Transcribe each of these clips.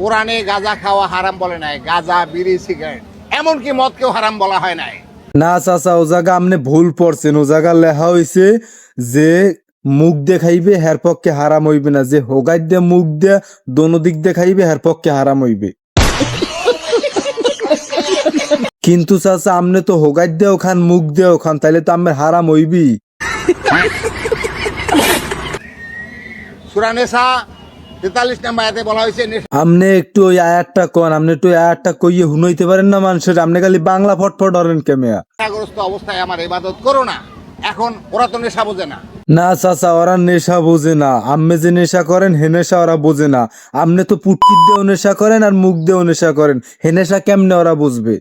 কোরআনে গাঁজা খাওয়া হারাম বলে নাই গাঁজা বিড়ি সিগারেট। এমনকি মদকেও হারাম বলা হয় নাই। না চাচা ও জায়গা আপনি ভুল পড়ছেন ও জায়গা লেখা হয়েছে যে মুখ দিয়ে খাইবে হের পক্ষে হারাম হইবে না। যে হোগাই দিয়ে মুখ দিয়ে দোনো দিক দিয়ে খাইবে হের পক্ষে হারাম হইবে। কিন্তু চাচা আপনি তো হোগাই দিয়েও খান মুখ দিয়েও খান তাইলে তো আমার হারাম হইবি সুরানেসা তেতাল্লিশ নাম্বার আয়াতে বলা হয়েছে আপনি একটু ওই আয়াতটা কন আপনি একটু আয়াতটা কইয়ে হুনইতে পারেন না মানুষের? আপনি খালি বাংলা ফটফট ধরেন কেমিয়া নেশাগ্রস্ত অবস্থায় আমার ইবাদত করো না। এখন ওরা তো নেশা বোঝে না। না চাচা ওরা নেশা বোঝে না। আম্মে যে নেশা করেন হে নেশা ওরা বোঝে না। আপনি তো পুটকি দিয়েও নেশা করেন আর মুখ দিয়েও নেশা করেন। হে নেশা কেমনে ওরা বুঝবে?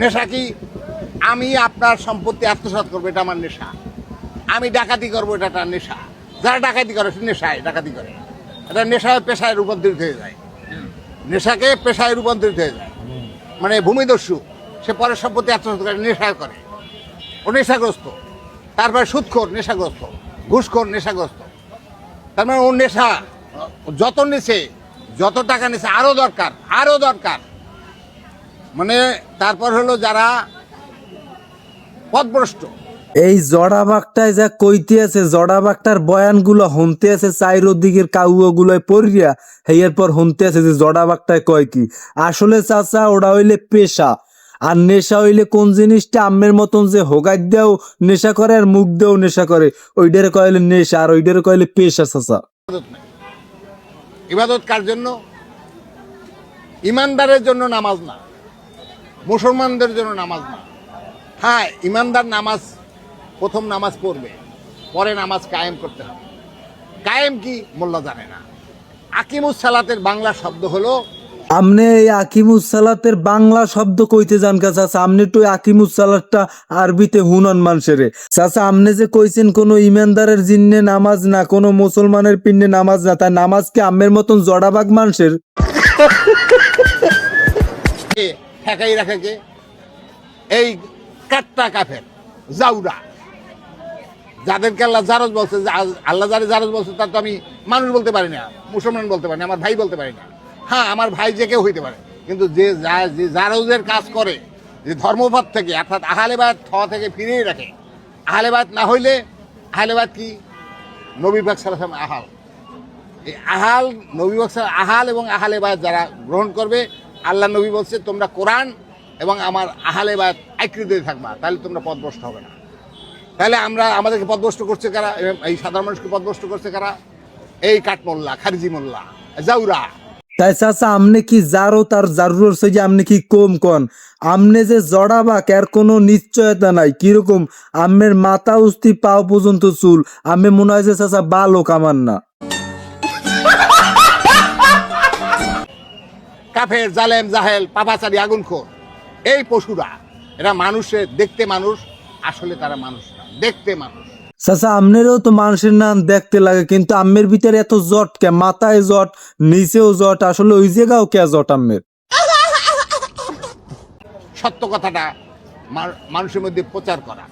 নেশা কি? আমি আপনার সম্পত্তি আত্মসাৎ করব এটা আমার নেশা। আমি ডাকাতি করব এটা একটা নেশা। যারা ডাকাতি করে সে নেশায় ডাকাতি করে। এটা নেশায় পেশায় রূপান্তরিত হয়ে যায়। নেশাকে পেশায় রূপান্তরিত হয়ে যায়। মানে ভূমিদস্যু, সে পরের সম্পত্তি আত্মসাৎ করে নেশা করে। ও নেশাগ্রস্ত। তারপরে সুদখোর নেশাগ্রস্ত, ঘুষখোর নেশাগ্রস্ত। তার মানে ওর নেশা, যত নিছে, যত টাকা নিছে আরও দরকার আরও দরকার। মানে তারপর হলো যারা পথভ্রষ্ট এই জড়া বাগটায় যা কইতে আছে, জড়া বাগটার বয়ানগুলো হনতে আছে চাইর দিকের কাউয়া গুলোয় পড়িয়া হেয়ার পর হনতে আছে যে জড়া বাগটায় কয় কি। আসলে চাচা, ওরা হইলে পেশা। আর নেশা হইলে কোন জিনিসটা আম্মের মতন যে হোগাই দেও নেশা করে আর মুখ দেও নেশা করে ওইটারে কয়লে নেশা আর ওইটারে কয়লে পেশা চাচা। ইবাদত কার জন্য? ইমানদারের জন্য নামাজ না। মুসলমানদের জন্য নামাজ না। হ্যাঁ ইমানদার নামাজ প্রথম নামাজ পড়বে পরে নামাজ কায়েম করতে হবে। কায়েম কি? মোল্লা জানে না। আকিমুস সালাতের বাংলা শব্দ হলো আমনে এই আকিমুস সালাতের বাংলা শব্দ কইতে জান কা চাচা? আমনে তো আকিমুস সালাতটা আরবিতে হুনন মানুষেরে চাচা আমনে যে কইছেন কোন ইমানদারের জিন্নে নামাজ না কোন মুসলমানের পিন্নে নামাজ না তাই নামাজ কি আম্মের মতন জড়াবাগ মানুষের ঠেকাই রাখে কে? এই কাট্টা কাফের জাউরা। যাদেরকে আল্লাহ জারজ বলছে আল্লাহ যারে জারজ বলছে, তার তো আমি মানুষ বলতে পারি না, মুসলমান বলতে পারি না, আমার ভাই বলতে পারি না। হ্যাঁ আমার ভাই যে কেউ হইতে পারে, কিন্তু যে যা- জারজের কাজ করে, যে ধর্মপথ থেকে, অর্থাৎ আহালেবাদ থ থেকে ফিরিয়ে রাখে। আহালেবাদ না হইলে আহালেবাদ কি? নবী পাক সাল্লাল্লাহু আহাল। এই আহাল, নবী বক্সার আহাল এবং আহালে বায়াত যারা গ্রহণ করবে, আল্লাহ নবী বলছে, তোমরা কোরআন এবং আমার আহালে বায়াত আইকৃতি থাকবা, তাহলে তোমরা পদভ্রষ্ট হবে না। তাহলে আমরা আমাদেরকে পদভ্রষ্ট করছে কারা? এই সাধারণ মানুষকে পদভ্রষ্ট করছে কারা? এই কাঠমোল্লা খারিজি মোল্লা জাউরা। তাই চাচা আমনে কি জারো তার জারুর সে যে আমনে কি কম কন? আমনে যে জড়াবাক এর কোনো নিশ্চয়তা নাই। কীরকম? আম্মের মাথা উস্তি পাও পর্যন্ত চুল। আমি মনে হয় যে চাচা বালো কামান না। কাফের জালেম জাহেল পাপাচারি আগুন আগুনখোর এই পশুরা এরা মানুষের দেখতে মানুষ আসলে তারা মানুষ। দেখতে মানুষ। চাচা আমনেরও তো মানুষের নাম দেখতে লাগে কিন্তু আম্মের ভিতরে এত জট কে? মাথায় জট নিচেও জট আসলে ওই জায়গাও কে জট আম্মের? সত্য কথাটা মানুষের মধ্যে প্রচার করা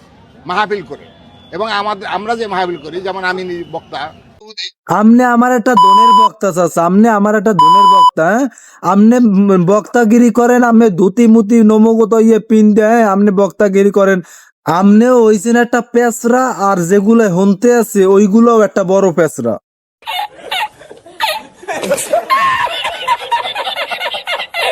মাহফিল করে। এবং আমাদের আমরা যে মাহফিল করি যেমন আমি বক্তা। আমনে আমার একটা দনের বক্তা চাচা। আমনে আমার একটা দনের বক্তা হ্যাঁ? আমনে বক্তাগিরি করেন আমনে ধুতি মুতি নমগত ইয়ে পিন দেয় আমনে বক্তাগিরি করেন। আমনে হইছেন একটা পেঁচরা আর যেগুলো হনতে আছে ওইগুলোও একটা বড় পেঁচরা